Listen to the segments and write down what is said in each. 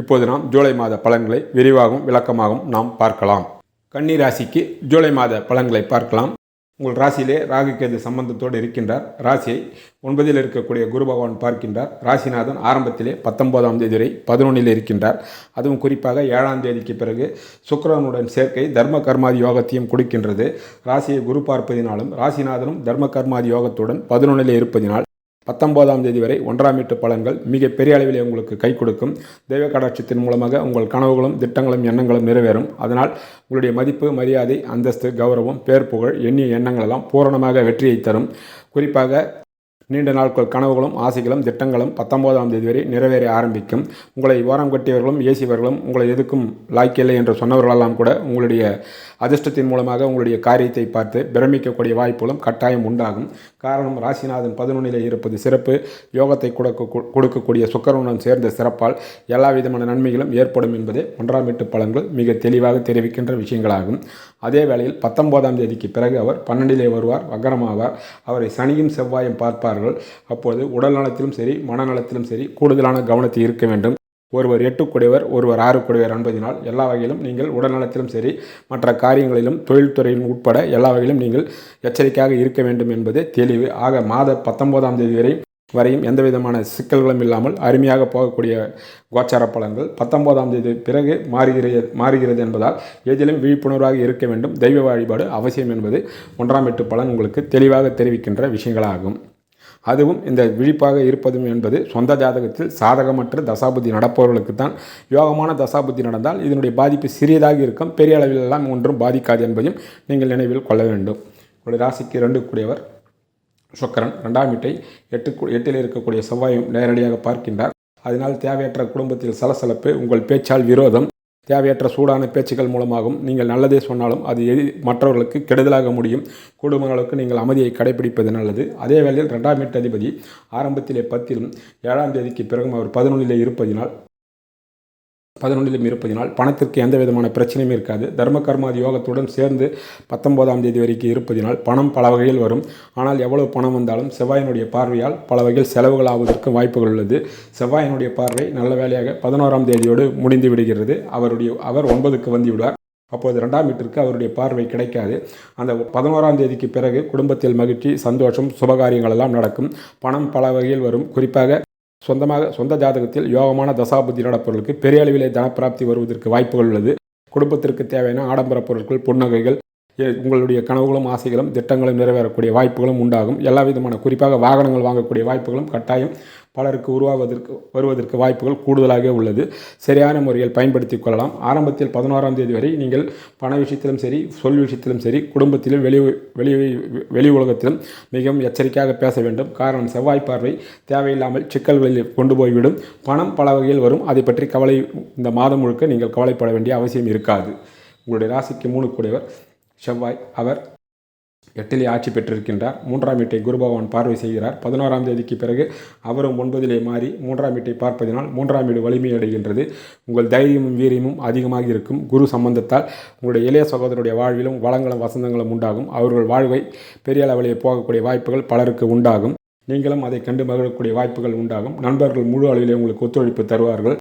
இப்போது நாம் ஜூலை மாத பலன்களை விரிவாகவும் விளக்கமாகவும் நாம் பார்க்கலாம். கன்னி ராசிக்கு ஜூலை மாத பலன்களை பார்க்கலாம். உங்கள் ராசியிலே ராகு கேது சம்பந்தத்தோடு இருக்கின்றார். ராசியை ஒன்பதில் இருக்கக்கூடிய குரு பகவான் பார்க்கின்றார். ராசிநாதன் ஆரம்பத்திலே பத்தொன்பதாம் தேதி வரை பதினொன்றில் இருக்கின்றார். அதுவும் குறிப்பாக ஏழாம் தேதிக்கு பிறகு சுக்கரனுடன் சேர்க்கை தர்ம கர்மாதி யோகத்தையும் கொடுக்கின்றது. ராசியை குரு பார்ப்பதினாலும் ராசிநாதனும் தர்ம கர்மாதி யோகத்துடன் பதினொன்றிலே இருப்பதினால் பத்தொன்பதாம் தேதி வரை ஒன்றாம் வீட்டு பலன்கள் மிக பெரிய அளவில் உங்களுக்கு கை கொடுக்கும். தெய்வ கடாட்சத்தின் மூலமாக உங்கள் கனவுகளும் திட்டங்களும் எண்ணங்களும் நிறைவேறும். அதனால் உங்களுடைய மதிப்பு மரியாதை அந்தஸ்து கௌரவம் பேர் புகழ் எண்ணிய எண்ணங்கள் எல்லாம் பூரணமாக வெற்றியை தரும். குறிப்பாக நீண்ட நாட்கள் கனவுகளும் ஆசைகளும் திட்டங்களும் பத்தொன்பதாம் தேதி வரை நிறைவேற ஆரம்பிக்கும். உங்களை ஓரம் கட்டியவர்களும் ஏசியவர்களும் உங்களை எதுக்கும் லாய்க்கில்லை என்று சொன்னவர்களெல்லாம் கூட உங்களுடைய அதிர்ஷ்டத்தின் மூலமாக உங்களுடைய காரியத்தை பார்த்து பிரமிக்கக்கூடிய வாய்ப்புகளும் கட்டாயம் உண்டாகும். காரணம் ராசிநாதன் பதினொன்றிலே இருப்பது சிறப்பு. யோகத்தை கொடுக்க கொடுக்கக்கூடிய சுக்கரனுடன் சேர்ந்த சிறப்பால் எல்லா விதமான நன்மைகளும் ஏற்படும் என்பதே ஒன்றாம் வீட்டு பலன்கள் மிக தெளிவாக தெரிவிக்கின்ற விஷயங்களாகும். அதே வேளையில் பத்தொன்பதாம் தேதிக்கு பிறகு அவர் பன்னெண்டிலே வருவார் வக்கரமாவார். அவரை சனியும் செவ்வாயும் பார்ப்பார்கள். அப்போது உடல் நலத்திலும் சரி மனநலத்திலும் சரி கூடுதலான கவனத்தை இருக்க வேண்டும். ஒருவர் எட்டுக்குடையவர் ஒருவர் ஆறுக்குடையவர் என்பதனால் எல்லா வகையிலும் நீங்கள் உடல்நலத்திலும் சரி மற்ற காரியங்களிலும் தொழில்துறையின் உட்பட எல்லா வகையிலும் நீங்கள் எச்சரிக்கையாக இருக்க வேண்டும் என்பது தெளிவு. ஆக மாத பத்தொன்பதாம் தேதி வரை வரையும் எந்த விதமான சிக்கல்களும் இல்லாமல் அருமையாக போகக்கூடிய கோச்சார பலன்கள். பத்தொன்பதாம் தேதி பிறகு மாறுகிறது மாறுகிறது என்பதால் எதிலும் விழிப்புணர்வாக இருக்க வேண்டும். தெய்வ வழிபாடு அவசியம் என்பது ஒன்றாம் எட்டு பலன் உங்களுக்கு தெளிவாக தெரிவிக்கின்ற விஷயங்களாகும். அதுவும் இந்த விழிப்பாக இருப்பதும் என்பது சொந்த ஜாதகத்தில் சாதகமற்ற தசாபுத்தி நடப்பவர்களுக்கு தான். யோகமான தசாபுத்தி நடந்தால் இதனுடைய பாதிப்பு சிறியதாக இருக்கும். பெரிய அளவிலெல்லாம் ஒன்றும் பாதிக்காது என்பதையும் நீங்கள் நினைவில் கொள்ள வேண்டும். உங்களுடைய ராசிக்கு ரெண்டு கூடியவர். சுக்கரன் ரெண்டாம் வீட்டை எட்டு எட்டில் இருக்கக்கூடிய செவ்வாயும் நேரடியாக பார்க்கின்றார். அதனால் தேவையற்ற குடும்பத்தில் சலசலப்பு உங்கள் பேச்சால் விரோதம் தேவையற்ற சூடான பேச்சுக்கள் மூலமாகவும் நீங்கள் நல்லதே சொன்னாலும் அது எதி மற்றவர்களுக்கு கெடுதலாக முடியும். கூடுமான அளவுக்கு நீங்கள் அமைதியை கடைபிடிப்பது நல்லது. அதே வேளையில் ரெண்டாம் வீட்டு அதிபதி ஆரம்பத்திலே பத்திலும் ஏழாம் தேதிக்கு பிறகும் அவர் பதினொன்றிலே இருப்பதினால் பதினொன்றிலும் இருப்பதினால் பணத்திற்கு எந்த விதமான பிரச்சனையும் இருக்காது. தர்ம கர்மாதி யோகத்துடன் சேர்ந்து பத்தொன்பதாம் தேதி வரைக்கும் இருப்பதினால் பணம் பல வகையில் வரும். ஆனால் எவ்வளவு பணம் வந்தாலும் செவ்வாயினுடைய பார்வையால் பல வகையில் செலவுகள் ஆவதற்கும் வாய்ப்புகள் உள்ளது. செவ்வாயினுடைய பார்வை நல்ல வேலையாக பதினோராம் தேதியோடு முடிந்து விடுகிறது. அவருடைய அவர் ஒன்பதுக்கு வந்து விடுவார். அப்போது ரெண்டாம் வீட்டிற்கு அவருடைய பார்வை கிடைக்காது. அந்த பதினோராம் தேதிக்கு பிறகு குடும்பத்தில் மகிழ்ச்சி சந்தோஷம் சுபகாரியங்கள் எல்லாம் நடக்கும். பணம் பல வகையில் வரும். குறிப்பாக சொந்தமாக சொந்த ஜாதகத்தில் யோகமான தசாபுத்தி நடப்பவர்களுக்கு பெரிய அளவிலே தனப்பிராப்தி வருவதற்கு வாய்ப்புகள் உள்ளது. குடும்பத்திற்கு தேவையான ஆடம்பர பொருட்கள் புன்னகைகள் உங்களுடைய கனவுகளும் ஆசைகளும் திட்டங்களும் நிறைவேறக்கூடிய வாய்ப்புகளும் உண்டாகும். எல்லா விதமான குறிப்பாக வாகனங்கள் வாங்கக்கூடிய வாய்ப்புகளும் கட்டாயம். பலருக்கு உருவாவதற்கு வருவதற்கு வாய்ப்புகள் கூடுதலாக உள்ளது. சரியான முறையில் பயன்படுத்தி கொள்ளலாம். ஆரம்பத்தில் பதினோராம் தேதி வரை நீங்கள் பண விஷயத்திலும் சரி சொல் விஷயத்திலும் சரி குடும்பத்திலும் வெளி வெளி வெளி உலகத்திலும் மிகவும் எச்சரிக்கையாக பேச வேண்டும். காரணம் செவ்வாய் பார்வை தேவையில்லாமல் சிக்கல்களில் கொண்டு போய்விடும். பணம் பல வகையில் வரும். அதை பற்றி கவலை இந்த மாதம் முழுக்க நீங்கள் கவலைப்பட வேண்டிய அவசியம் இருக்காது. உங்களுடைய ராசிக்கு மூணு கூடியவர் செவ்வாய் அவர் எட்டிலே ஆட்சி பெற்றிருக்கின்றார். மூன்றாம் வீட்டை குருபகவான் பார்வை செய்கிறார். பதினோராம் தேதிக்கு பிறகு அவரும் ஒன்பதிலே மாறி மூன்றாம் வீட்டை பார்ப்பதினால் மூன்றாம் வீடு வலிமையடைகின்றது. உங்கள் தைரியமும் வீரியமும் அதிகமாக இருக்கும். குரு சம்பந்தத்தால் உங்களுடைய இளைய சகோதரருடைய வாழ்விலும் வளங்களும் வசந்தங்களும் உண்டாகும். அவர்கள் வாழ்வை பெரிய அளவிலே போகக்கூடிய வாய்ப்புகள் பலருக்கு உண்டாகும். நீங்களும் அதை கண்டு மகிழக்கூடிய வாய்ப்புகள் உண்டாகும். நண்பர்கள் முழு அளவிலே உங்களுக்கு ஒத்துழைப்பு தருவார்கள்.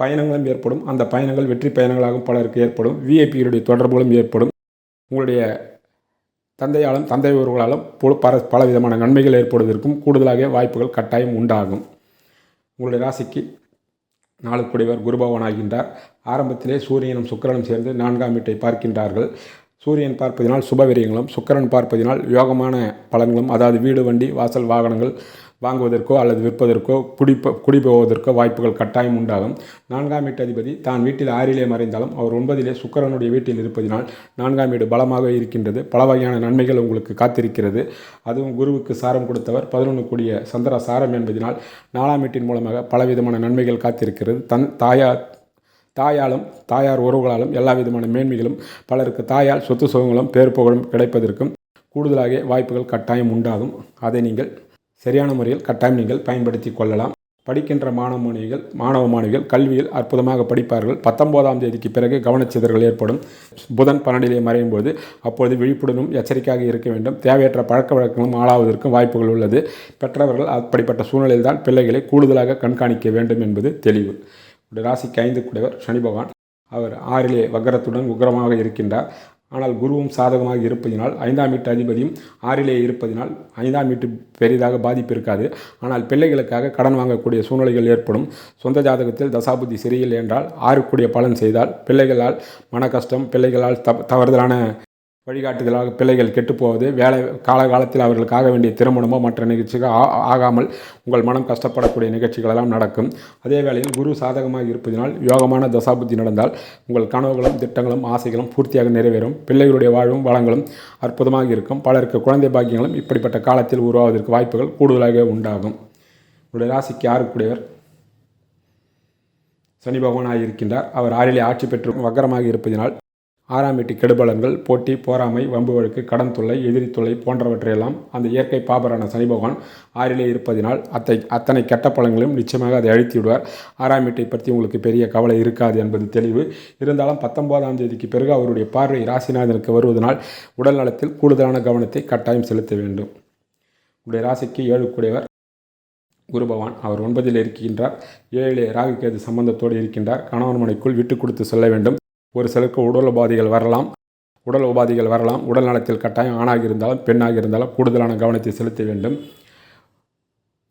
பயணங்களும் ஏற்படும். அந்த பயணங்கள் வெற்றி பயணங்களாகவும் பலருக்கு ஏற்படும். விஐபியுடைய தொடர்புகளும் ஏற்படும். உங்களுடைய தந்தையாலும் தந்தை ஒருவர்களாலும் பல பல விதமான நன்மைகள் ஏற்படுவதற்கும் கூடுதலாக வாய்ப்புகள் கட்டாயம் உண்டாகும். உங்களுடைய ராசிக்கு நாலு குருபவன் ஆகின்றார் ஆரம்பத்திலே சூரியனும் சுக்கரனும் சேர்ந்து நான்காம் வீட்டை பார்க்கின்றார்கள். சூரியன் பார்ப்பதினால் சுபவிரியங்களும் சுக்கரன் பார்ப்பதினால் யோகமான பலன்களும் அதாவது வீடு வண்டி வாசல் வாகனங்கள் வாங்குவதற்கோ அல்லது விற்பதற்கோ குடிப்ப குடிபோவதற்கோ வாய்ப்புகள் கட்டாயம் உண்டாகும். நான்காம் வீட்டு அதிபதி தான் வீட்டில் ஆறிலே மறைந்தாலும் அவர் ஒன்பதிலே சுக்கரனுடைய வீட்டில் இருப்பதினால் நான்காம் வீடு பலமாக இருக்கின்றது. பல வகையான நன்மைகள் உங்களுக்கு காத்திருக்கிறது. அதுவும் குருவுக்கு சாரம் கொடுத்தவர் பதினொன்று கூடிய சந்திர சாரம் என்பதனால் நாலாம் வீட்டின் மூலமாக பலவிதமான நன்மைகள் காத்திருக்கிறது. தன் தாயார் தாயாலும் தாயார் உறவுகளாலும் எல்லா விதமான மேன்மைகளும் பலருக்கு தாயால் சொத்து சுகங்களும் பேர் புகழும் கிடைப்பதற்கும் கூடுதலாக வாய்ப்புகள் கட்டாயம் உண்டாகும். அதை நீங்கள் சரியான முறையில் கட்டாயம் நீங்கள் பயன்படுத்தி கொள்ளலாம். படிக்கின்ற மாணவ மாணவிகள் மாணவ மாணவிகள் கல்வியில் அற்புதமாக படிப்பார்கள். பத்தொன்பதாம் தேதிக்கு பிறகு கவனச்சிதறல் ஏற்படும். புதன் பன்னெண்டிலே மறையும் போது அப்பொழுது விழிப்புடனும் எச்சரிக்கையாக இருக்க வேண்டும். தேவையற்ற பழக்க வழக்கங்களும் ஆளாவதற்கும் வாய்ப்புகள் உள்ளது. பெற்றவர்கள் அப்படிப்பட்ட சூழ்நிலையில் தான் பிள்ளைகளை கூடுதலாக கண்காணிக்க வேண்டும் என்பது தெளிவு. ராசிக்கு ஐந்து கூடவர் சனி பகவான். அவர் ஆறிலே வக்கரத்துடன் உக்கிரமாக இருக்கின்றார். ஆனால் குருவும் சாதகமாக இருப்பதினால் ஐந்தாம் வீட்டு அதிபதியும் ஆறிலே இருப்பதினால் ஐந்தாம் வீட்டு பெரிதாக பாதிப்பு இருக்காது. ஆனால் பிள்ளைகளுக்காக கடன் வாங்கக்கூடிய சூழ்நிலைகள் ஏற்படும். சொந்த ஜாதகத்தில் தசாபுத்தி சரியில்லை என்றால் ஆறுக்குடைய பலன் செய்தால் பிள்ளைகளால் மன கஷ்டம் பிள்ளைகளால் தவறுதலான வழிகாட்டுதலாக பிள்ளைகள் கெட்டுப்போவது வேலை காலகாலத்தில் அவர்களுக்கு ஆக வேண்டிய திருமணமோ மற்ற நிகழ்ச்சிகள் ஆ- ஆகாமல் உங்கள் மனம் கஷ்டப்படக்கூடிய நிகழ்ச்சிகள் எல்லாம் நடக்கும். அதே வேளையில் குரு சாதகமாக இருப்பதினால் யோகமான தசாபுத்தி நடந்தால் உங்கள் கனவுகளும் திட்டங்களும் ஆசைகளும் பூர்த்தியாக நிறைவேறும். பிள்ளைகளுடைய வாழ்வும் வளங்களும் அற்புதமாக இருக்கும். பலருக்கு குழந்தை பாக்கியங்களும் இப்படிப்பட்ட காலத்தில் உருவாவதற்கு வாய்ப்புகள் கூடுதலாக உண்டாகும். உங்களுடைய ராசிக்கு யாருக்குடையவர் சனி பகவானாக இருக்கின்றார் அவர் ஆறிலே ஆட்சி பெற்று வக்கரமாக இருப்பதினால் ஆறாம் வீட்டு கெடுபலன்கள் போட்டி போராமை வம்பு வழக்கு கடன் தொல்லை எதிரி தொல்லை போன்றவற்றையெல்லாம் அந்த இயற்கை பாபரான சனி பகவான் ஆறிலே இருப்பதினால் அத்தை அத்தனை கெட்ட பலன்களையும் நிச்சயமாக அதை அழித்து விடுவார் ஆறாம் வீட்டை பற்றி உங்களுக்கு பெரிய கவலை இருக்காது என்பது தெளிவு. இருந்தாலும் பத்தொன்பதாம் தேதிக்கு பிறகு அவருடைய பார்வை ராசிநாதனுக்கு வருவதனால் உடல் நலத்தில் கூடுதலான கவனத்தை கட்டாயம் செலுத்த வேண்டும். உடைய ராசிக்கு ஏழுக்குடையவர் குருபவான் குரு பகவான். அவர் ஒன்பதில் இருக்கின்றார். ஏழிலே ராகு கேது சம்பந்தத்தோடு இருக்கின்றார். கணவன் மனைக்குள் விட்டு கொடுத்து செல்ல வேண்டும். ஒரு சிலருக்கு உடல் உபாதைகள் வரலாம். உடல் உபாதைகள் வரலாம். உடல் நலத்தில் கட்டாயம் ஆணாக இருந்தாலும் பெண்ணாக இருந்தாலும் கூடுதலான கவனத்தை செலுத்த வேண்டும்.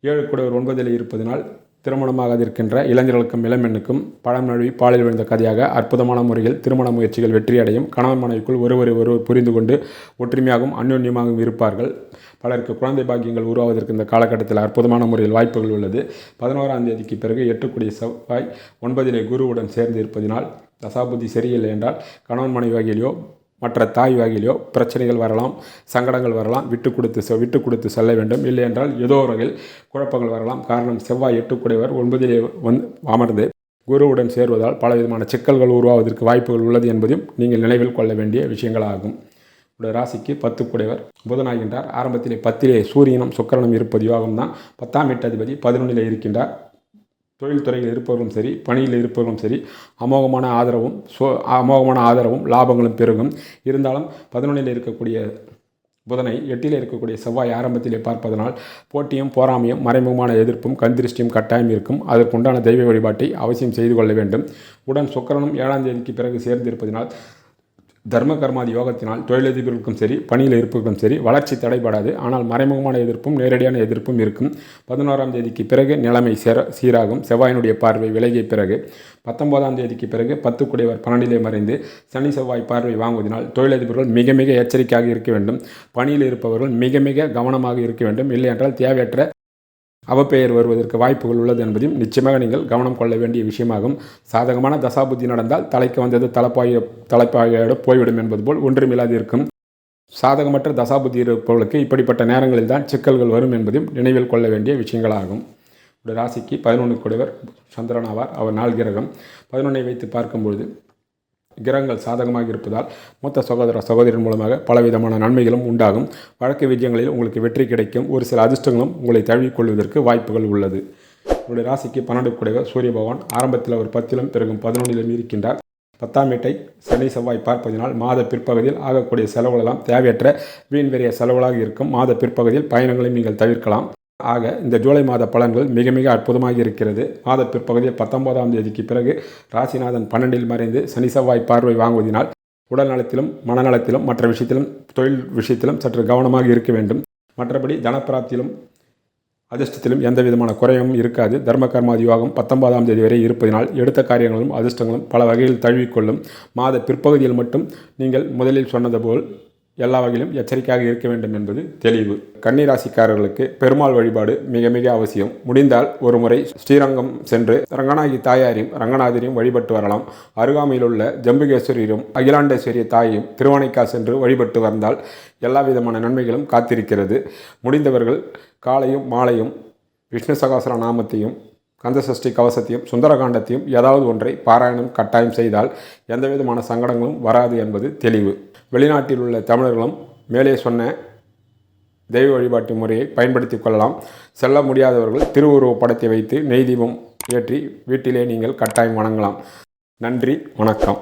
ஏழு கூடவர் ஒன்பதில் இருப்பதனால் திருமணமாக இருக்கின்ற இளைஞர்களுக்கும் இளம்பெண்ணுக்கும் பழம் நழுவி பாலில் விழுந்த கதையாக அற்புதமான முறையில் திருமண முயற்சிகள் வெற்றியடையும். கணவன் மனைவிக்குள் ஒருவரை ஒருவர் புரிந்து கொண்டு ஒற்றுமையாகவும் அந்யோன்யமாகவும் இருப்பார்கள். பலருக்கு குழந்தை பாக்கியங்கள் உருவாவதற்கு இந்த காலகட்டத்தில் அற்புதமான முறையில் வாய்ப்புகள் உள்ளது. பதினோராம் தேதிக்கு பிறகு எட்டுக்குடிய செவ்வாய் ஒன்பதிலே குருவுடன் சேர்ந்து இருப்பதினால் தசாபுத்தி சரியில்லை என்றால் கணவன் மனைவி வகையிலோ மற்ற தாய் வகையிலோ பிரச்சனைகள் வரலாம் சங்கடங்கள் வரலாம் விட்டு கொடுத்து செ- விட்டு கொடுத்து செல்ல வேண்டும். இல்லை என்றால் ஏதோ ஒரு வகையில் குழப்பங்கள் வரலாம். காரணம் செவ்வாய் எட்டுக்குடையவர் ஒன்பதிலே வந்து அமர்ந்து குருவுடன் சேர்வதால் பலவிதமான சிக்கல்கள் உருவாவதற்கு வாய்ப்புகள் உள்ளது என்பதையும் நீங்கள் நினைவில் கொள்ள வேண்டிய விஷயங்களாகும். உடைய ராசிக்கு பத்து குடைவர் புதனாகின்றார். ஆரம்பத்திலே பத்திலே சூரியனும் சுக்கரனும் இருப்பது யோகம்தான் பத்தாம் எட்டாதிபதி பதினொன்றிலே இருக்கின்றார். தொழில்துறையில் இருப்பவர்களும் சரி பணியில் இருப்பவர்களும் சரி அமோகமான ஆதரவும் சோ அமோகமான ஆதரவும் லாபங்களும் பெருகும். இருந்தாலும் பதினொன்றில் இருக்கக்கூடிய புதனை எட்டில் இருக்கக்கூடிய செவ்வாய் ஆரம்பத்திலே பார்ப்பதனால் போட்டியும் போராமையும் மறைமுகமான எதிர்ப்பும் கந்திருஷ்டியும் கட்டாயம் இருக்கும். அதற்குண்டான தெய்வ வழிபாட்டை அவசியம் செய்து கொள்ள வேண்டும். உடன் சுக்கரனும் ஏழாம் தேதிக்கு பிறகு சேர்ந்திருப்பதினால் தர்ம கர்மாதி யோகத்தினால் தொழிலதிபர்களுக்கும் சரி பணியில் இருப்பவர்களுக்கும் சரி வளர்ச்சி தடைபடாது. ஆனால் மறைமுகமான எதிர்ப்பும் நேரடியான எதிர்ப்பும் இருக்கும். பதினோராம் தேதிக்கு பிறகு நிலைமை சேர சீராகும். செவ்வாயினுடைய பார்வை விலகிய பிறகு பத்தொன்பதாம் தேதிக்கு பிறகு பத்து குடைவர் பன்னெண்டிலே மறைந்து சனி செவ்வாய் பார்வை வாங்குவதனால் தொழிலதிபர்கள் மிக மிக எச்சரிக்கையாக இருக்க வேண்டும். பணியில் இருப்பவர்கள் மிக மிக கவனமாக இருக்க வேண்டும். இல்லை என்றால் தேவையற்ற அவப்பெயர் வருவதற்கு வாய்ப்புகள் உள்ளது என்பதையும் நிச்சயமாக நீங்கள் கவனம் கொள்ள வேண்டிய விஷயமாகும். சாதகமான தசாபுத்தி நடந்தால் தலைக்கு வந்தது தலைப்பாய தலைப்பாயோடு போய்விடும் என்பது போல் ஒன்றுமில்லாது இருக்கும். சாதகமற்ற தசாபுத்தி இருப்பவர்களுக்கு இப்படிப்பட்ட நேரங்களில் தான் சிக்கல்கள் வரும் என்பதையும் நினைவில் கொள்ள வேண்டிய விஷயங்களாகும். ஒரு ராசிக்கு பதினொன்று கூடியவர் சந்திரன் ஆவார். அவர் நாள் கிரகம். பதினொன்றை வைத்து பார்க்கும்பொழுது கிரகங்கள் சாதகமாக இருப்பதால் மூத்த சகோதர சகோதரின் மூலமாக பலவிதமான நன்மைகளும் உண்டாகும். வழக்கு விஜயங்களில் உங்களுக்கு வெற்றி கிடைக்கும். ஒரு சில அதிர்ஷ்டங்களும் உங்களை தழுவிக்கொள்வதற்கு வாய்ப்புகள் உள்ளது. உங்களுடைய ராசிக்கு பன்னெண்டு குடைவர் சூரிய பகவான் ஆரம்பத்தில் ஒரு பத்திலும் பிறகும் பதினொன்றிலும் இருக்கின்றார். பத்தாம் வீட்டை சனி செவ்வாய் பார்ப்பதினால் மாத பிற்பகுதியில் ஆகக்கூடிய செலவுகளெல்லாம் தேவையற்ற வீண் வெறிய செலவுகளாக இருக்கும். மாத பிற்பகுதியில் பயணங்களை நீங்கள் தவிர்க்கலாம். ஆக இந்த ஜூலை மாத பலன்கள் மிக மிக அற்புதமாக இருக்கிறது. மாத பிற்பகுதியில் பத்தொன்பதாம் தேதிக்கு பிறகு ராசிநாதன் பன்னெண்டில் மறைந்து சனி செவ்வாய் பார்வை வாங்குவதினால் உடல் நலத்திலும் மனநலத்திலும் மற்ற விஷயத்திலும் தொழில் விஷயத்திலும் சற்று கவனமாக இருக்க வேண்டும். மற்றபடி தனப்பிராப்தியிலும் அதிர்ஷ்டத்திலும் எந்த விதமான குறையும் இருக்காது. தர்ம கர்மாதி யோகம் பத்தொன்பதாம் தேதி வரை இருப்பதினால் எடுத்த காரியங்களும் அதிர்ஷ்டங்களும் பல வகையில் தழுவிக்கொள்ளும். மாத பிற்பகுதியில் மட்டும் நீங்கள் முதலில் சொன்னது போல் எல்லா வகையிலும் எச்சரிக்கையாக இருக்க வேண்டும் என்பது தெளிவு. கன்னிராசிக்காரர்களுக்கு பெருமாள் வழிபாடு மிக மிக அவசியம். முடிந்தால் ஒரு முறை ஸ்ரீரங்கம் சென்று ரங்கநாயகி தாயாரையும் ரங்கநாதரையும் வழிபட்டு வரலாம். அருகாமையில் உள்ள ஜம்புகேஸ்வரியரும் அகிலாண்டேஸ்வரிய தாயையும் திருவானைக்கா சென்று வழிபட்டு வந்தால் எல்லா விதமான நன்மைகளும் காத்திருக்கிறது. முடிந்தவர்கள் காலையும் மாலையும் விஷ்ணு சகாசர நாமத்தையும் கந்தசஷ்டி கவசத்தையும் சுந்தரகாண்டத்தையும் ஏதாவது ஒன்றை பாராயணம் கட்டாயம் செய்தால் எந்தவிதமான சங்கடங்களும் வராது என்பது தெளிவு. வெளிநாட்டில் உள்ள தமிழர்களும் மேலே சொன்ன தெய்வ வழிபாட்டு முறையை பயன்படுத்தி கொள்ளலாம். செல்ல முடியாதவர்கள் திருவுருவப் படத்தை வைத்து நெய் தீபம் ஏற்றி வீட்டிலே நீங்கள் கட்டாயம் வணங்கலாம். நன்றி வணக்கம்.